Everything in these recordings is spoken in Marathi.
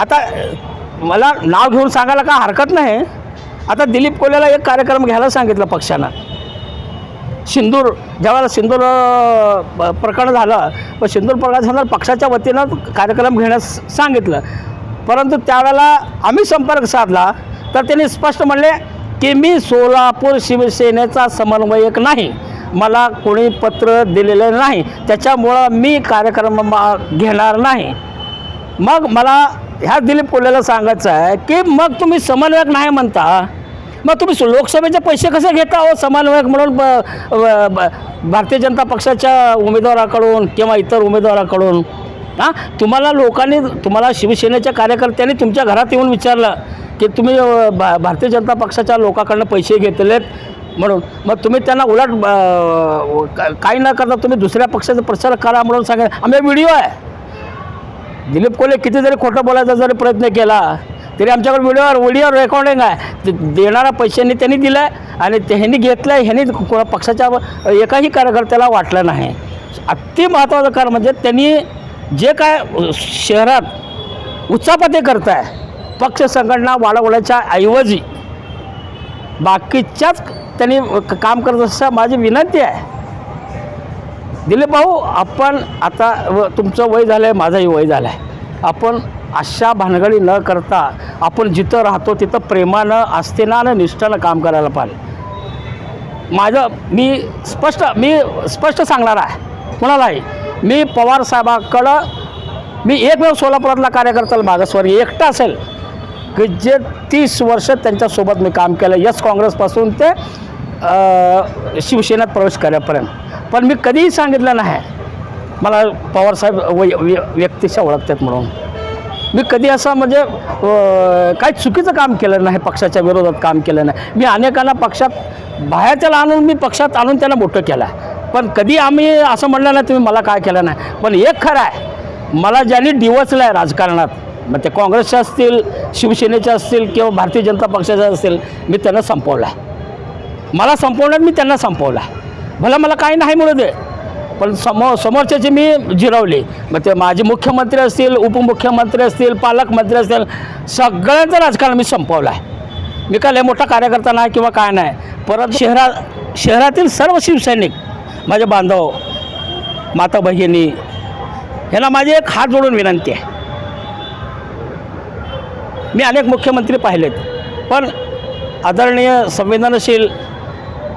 आता मला नाव घेऊन सांगायला का हरकत नाही? आता दिलीप कोल्याला एक कार्यक्रम घ्यायला सांगितलं पक्षानं. सिंदूर ज्यावेळेला सिंदूर प्रकरण झालं व सिंदूर प्रकरण झालं पक्षाच्या वतीनं कार्यक्रम घेण्यास सांगितलं. परंतु त्यावेळेला आम्ही संपर्क साधला तर त्यांनी स्पष्ट म्हणले की मी सोलापूर शिवसेनेचा समन्वयक नाही. मला कोणी पत्र दिलेलं नाही. त्याच्यामुळं मी कार्यक्रम घेणार नाही. मग मला ह्या दिलीप कोल्हेला सांगायचं आहे की मग तुम्ही समन्वयक नाही म्हणता. मग तुम्ही लोकसभेचे पैसे कसे घेता हो समन्वयक म्हणून ब- ब- भारतीय जनता पक्षाच्या उमेदवाराकडून किंवा इतर उमेदवाराकडून? हां? तुम्हाला लोकांनी तुम्हाला शिवसेनेच्या कार्यकर्त्यांनी तुमच्या घरात येऊन विचारलं की तुम्ही भा भारतीय जनता पक्षाच्या लोकांकडनं पैसे घेतलेत म्हणून. मग तुम्ही त्यांना उलट काही न करता तुम्ही दुसऱ्या पक्षाचा प्रचार करा म्हणून सांगा. आम्ही व्हिडिओ आहे. दिलीप कोल्हे किती जरी खोटं बोलायचा जरी प्रयत्न केला तरी आमच्याकडे व्हिडिओवर व्हिडिओ रेकॉर्डिंग आहे. ते देणारा पैशांनी त्यांनी दिलं आहे आणि त्यांनी ह्यांनी घेतलं आहे ह्यांनी को- पक्षाच्या एकाही कार्यकर्त्याला वाटलं नाही. अति महत्त्वाचं कारण म्हणजे त्यांनी जे काय शहरात उचापते करत आहे पक्ष संघटना वाढवण्याच्या ऐवजी बाकीच्याच त्यांनी क- काम करत असं माझी विनंती आहे दिलीप भाऊ आपण आता व तुमचं वय झालं आहे माझंही वय झालं आहे आपण अशा भानगडी न करता आपण जिथं राहतो तिथं प्रेमानं आस्थेनं आणि निष्ठानं काम करायला पाहिजे. माझं मी स्पष्ट मी स्पष्ट सांगणार आहे. कुणालाही मी पवार साहेबाकडं मी एकमेव सोलापुरातला कार्यकर्ता मागासवर्गीय एकटा असेल. की जे तीस वर्ष त्यांच्यासोबत मी काम केलं यस काँग्रेसपासून ते शिवसेनेत प्रवेश करापर्यंत पण मी कधीही सांगितलं नाही. मला पवारसाहेब वै व्य- व्यक्तिशा ओळखतात म्हणून. मी कधी असं म्हणजे काही चुकीचं काम केलं नाही पक्षाच्या विरोधात काम केलं नाही. मी अनेकांना पक्षात बाहेरच्याला आणून मी पक्षात आणून त्यांना मोठं केलं पण कधी आम्ही असं म्हणलं नाही तुम्ही मला काय केलं नाही. पण एक खरं आहे मला ज्यांनी डिवचलं आहे राजकारणात मग ते काँग्रेसचे असतील शिवसेनेचे असतील किंवा भारतीय जनता पक्षाचे असतील मी त्यांना संपवलं आहे मला संपवण्यात मी त्यांना संपवला भला मला काही नाही मिळू दे. पण समोर समोरच्याचे मी जिरवले. मग ते माझे मुख्यमंत्री असतील उपमुख्यमंत्री असतील पालकमंत्री असतील सगळ्यांचं राजकारण मी संपवलं आहे मी काय लय मोठा कार्यकर्ता नाही किंवा काय नाही. परत शहरा शहरातील सर्व शिवसैनिक माझे बांधव माता भगिनी यांना माझी एक हात जोडून विनंती आहे. मी अनेक मुख्यमंत्री पाहिलेत. पण आदरणीय संवेदनशील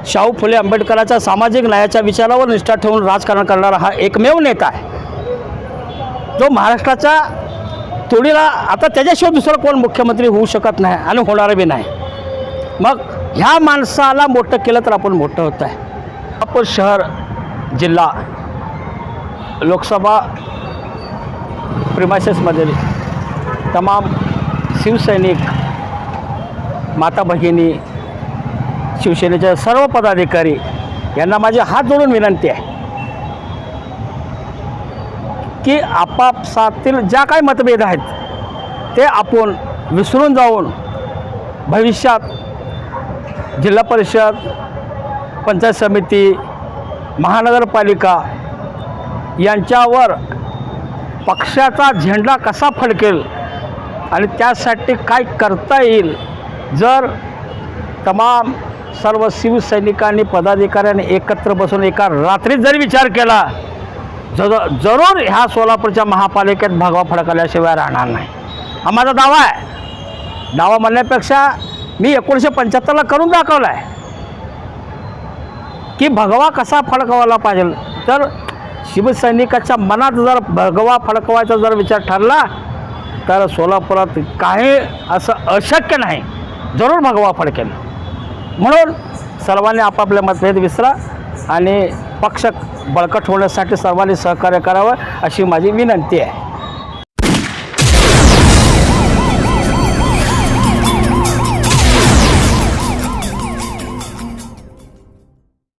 शाहू फुले आंबेडकराच्या सामाजिक न्यायाच्या विचारावर निष्ठा ठेवून राजकारण करणारा हा एकमेव नेता आहे. जो महाराष्ट्राच्या तोडीला आता त्याच्याशिवाय दुसरा कोण मुख्यमंत्री होऊ शकत नाही आणि होणार बी नाही. मग ह्या माणसाला मोठं केलं तर आपण मोठं होत आहे. आपण शहर जिल्हा लोकसभा प्रिमायसेसमधील तमाम शिवसैनिक माता भगिनी शिवसेनेच्या सर्व पदाधिकारी यांना माझे हात जोडून विनंती आहे की आपापसातील ज्या काही मतभेद आहेत ते आपण विसरून जाऊन भविष्यात जिल्हा परिषद पंचायत समिती महानगरपालिका यांच्यावर पक्षाचा झेंडा कसा फडकेल आणि त्यासाठी काय करता येईल जर तमाम सर्व शिवसैनिकांनी पदाधिकाऱ्यांनी एकत्र बसून एका रात्रीत जरी विचार केला जर जरूर ह्या सोलापूरच्या महापालिकेत भगवा फडकल्याशिवाय राहणार नाही. हा माझा दावा आहे. दावा म्हणण्यापेक्षा मी एकोणीसशे पंच्याहत्तरला करून दाखवला आहे की भगवा कसा फडकवायला पाहिजे. तर शिवसैनिकाच्या मनात जर भगवा फडकवायचा जर विचार ठरला तर सोलापुरात काही असं अशक्य नाही. जरूर भगवा फडकेल. म्हणून सर्वांनी आपापले मतभेद विसरा आणि पक्ष बळकट होण्यासाठी सर्वांनी सहकार्य करावं अशी माझी विनंती आहे.